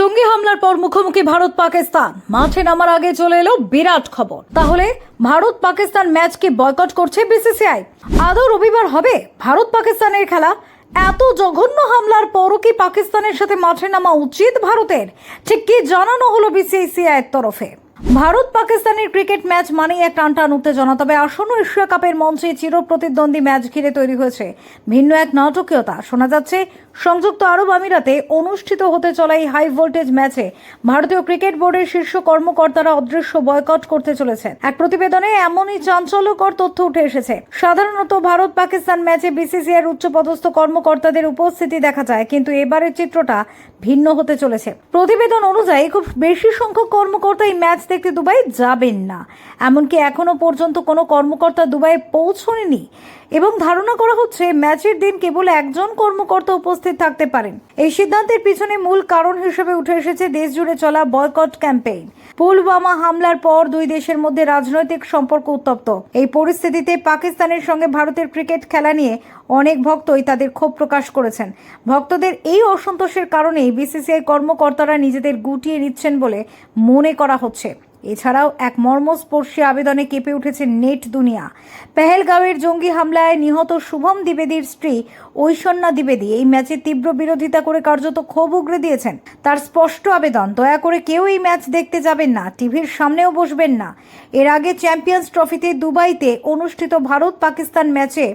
জঙ্গি হামলার পর মুখোমুখি ভারত পাকিস্তান। মাঠে নামার আগে চলে এলো বিরাট খবর। তাহলে ভারত পাকিস্তান ম্যাচকে বয়কট করছে বিসিসিআই? আদৌ রবিবার হবে? ভারত পাকিস্তানের খেলা? এত জঘন্য হামলার পরও কি পাকিস্তানের সাথে মাঠে নামা উচিত ভারতের? ঠিক কি জানানো হলো বিসিসিআই এর তরফে? ভারত পাকিস্তানের ক্রিকেট ম্যাচ মানেই এক টান টান উত্তেজনা, তবে আসন্ন এশিয়া কাপের মঞ্চে চিরপ্রতিদ্বন্দ্বী ম্যাচ ঘিরে তৈরি হয়েছে ভিন্ন এক নাটকীয়তা। শোনা যাচ্ছে, সংযুক্ত আরব আমিরাতে অনুষ্ঠিত হতে চলা এই হাই ভোল্টেজ ম্যাচে ভারতীয় ক্রিকেট বোর্ডের শীর্ষ কর্মকর্তারা অদৃশ্য বয়কট করতে চলেছেন। এক প্রতিবেদনে এমনই চাঞ্চল্যকর তথ্য উঠে এসেছে। সাধারণত ভারত পাকিস্তান ম্যাচে বিসিসিআইয়ের উচ্চপদস্থ কর্মকর্তাদের উপস্থিতি দেখা যায়, কিন্তু এবারের চিত্রটা ভিন্ন হতে চলেছে। প্রতিবেদন অনুযায়ী, খুব বেশি সংখ্যক কর্মকর্তা এই ম্যাচ দেখতে দুবাই যাবেন না। এমনকি এখনও পর্যন্ত কোনো কর্মকর্তা দুবাই পৌঁছনেনি এবং ধারণা করা হচ্ছে ম্যাচের দিন কেবল একজন কর্মকর্তা উপস্থিত থাকতে পারেন। এই সিদ্ধান্তের পিছনে মূল কারণ হিসেবে উঠে এসেছে দেশ জুড়ে চলা বয়কট ক্যাম্পেইন। পুলওয়ামা হামলার পর দুই দেশের মধ্যে রাজনৈতিক সম্পর্ক উত্তপ্ত। এই পরিস্থিতিতে পাকিস্তানের সঙ্গে ভারতের ক্রিকেট খেলা নিয়ে অনেক ভক্তই তাদের ক্ষোভ প্রকাশ করেছেন। ভক্তদের এই অসন্তোষের কারণেই বিসিসিআই কর্মকর্তারা নিজেদের গুটিয়ে নিচ্ছেন বলে মনে করা হচ্ছে। এছাড়াও এক মর্মস্পর্শী আবেদনে কেঁপে উঠেছে নেট দুনিয়া। পেহেলগাঁওয়ের জঙ্গি হামলায় নিহত শুভম দ্বিবেদীর স্ত্রী ঐশ্বন্যা দ্বিবেদী এই ম্যাচের তীব্র বিরোধিতা করে কার্যত ক্ষোভ উগরে দিয়েছেন। তার স্পষ্ট আবেদন, দয়া করে কেউ এই ম্যাচ দেখতে যাবেন না, টিভির সামনেও বসবেন না। এর আগে চ্যাম্পিয়ন্স ট্রফিতে দুবাইতে অনুষ্ঠিত ভারত পাকিস্তান ম্যাচে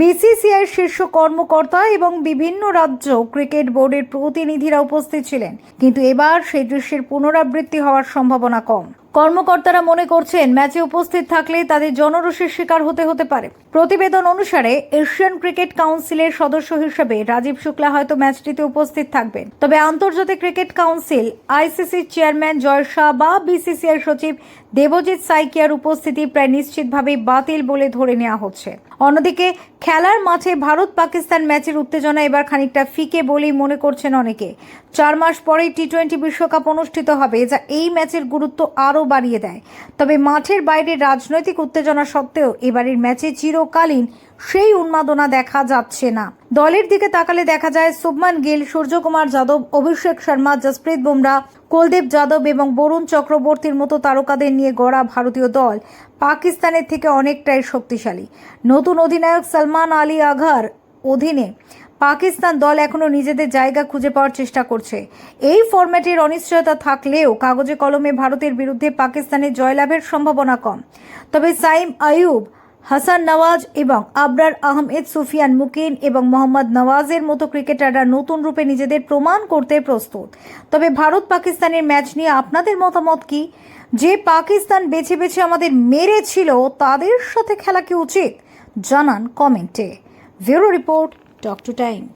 বিসিসিআই শীর্ষ কর্মকর্তা এবং বিভিন্ন রাজ্য ক্রিকেট বোর্ডের প্রতিনিধিরা উপস্থিত ছিলেন। কিন্তু এবার সেই দৃশ্যের পুনরাবৃত্তি হওয়ার সম্ভাবনা কম। কর্মকর্তারা মনে করছেন ম্যাচে উপস্থিত থাকলে তাদের জনরোষের শিকার হতে হতে পারে। প্রতিবেদন অনুসারে এশিয়ান ক্রিকেট কাউন্সিলের সদস্য হিসেবে রাজীব শুক্লা হয়তো ম্যাচটিতে উপস্থিত থাকবেন। তবে আন্তর্জাতিক ক্রিকেট কাউন্সিল আইসিসির চেয়ারম্যান জয় শাহ বা বিসিসিআই সচিব দেবজিৎ সাইকিয়ার উপস্থিতি প্রায় নিশ্চিতভাবেই বাতিল বলে ধরে নেওয়া হচ্ছে। অন্যদিকে খেলার মাঠে ভারত পাকিস্তান ম্যাচের উত্তেজনা এবার খানিকটা ফিকে বলেই মনে করছেন অনেকে। চার মাস পরেই টি টোয়েন্টি বিশ্বকাপ অনুষ্ঠিত হবে, যা এই ম্যাচের গুরুত্ব আরও বাড়িয়ে দেয়। তবে মাঠের বাইরে রাজনৈতিক উত্তেজনা সত্ত্বেও এবারের ম্যাচে চিরকালীন সেই উন্মাদনা দেখা যাচ্ছে না। দলের দিকে তাকালে দেখা যায়, শুভমান গিল, সূর্যকুমার যাদব, অভিষেক শর্মা, জসপ্রীত বুমরা, কুলদীপ যাদব এবং বরুণ চক্রবর্তীর মতো তারকাদের নিয়ে গড়া ভারতীয় দল পাকিস্তানের থেকে অনেকটাই শক্তিশালী। নতুন অধিনায়ক সালমান আলী আঘার অধীনে পাকিস্তান দল এখনও নিজেদের জায়গা খুঁজে পাওয়ার চেষ্টা করছে। এই ফরম্যাটের অনিশ্চয়তা থাকলেও কাগজে কলমে ভারতের বিরুদ্ধে পাকিস্তানের জয়লাভের সম্ভাবনা কম। তবে সাইম আয়ুব হাসান নওয়াজ এবং আবরার আহমেদ, সুফিয়ান মুকিন এবং মোহাম্মদ নওয়াজের মতো ক্রিকেটাররা নতুন রূপে নিজেদের প্রমাণ করতে প্রস্তুত। তবে ভারত পাকিস্তানের ম্যাচ নিয়ে আপনাদের মতামত কি? যে পাকিস্তান বেছে বেছে আমাদের মেরেছিল, তাদের সাথে খেলা কি উচিত? জানান কমেন্টে। Bureau report Talk to time.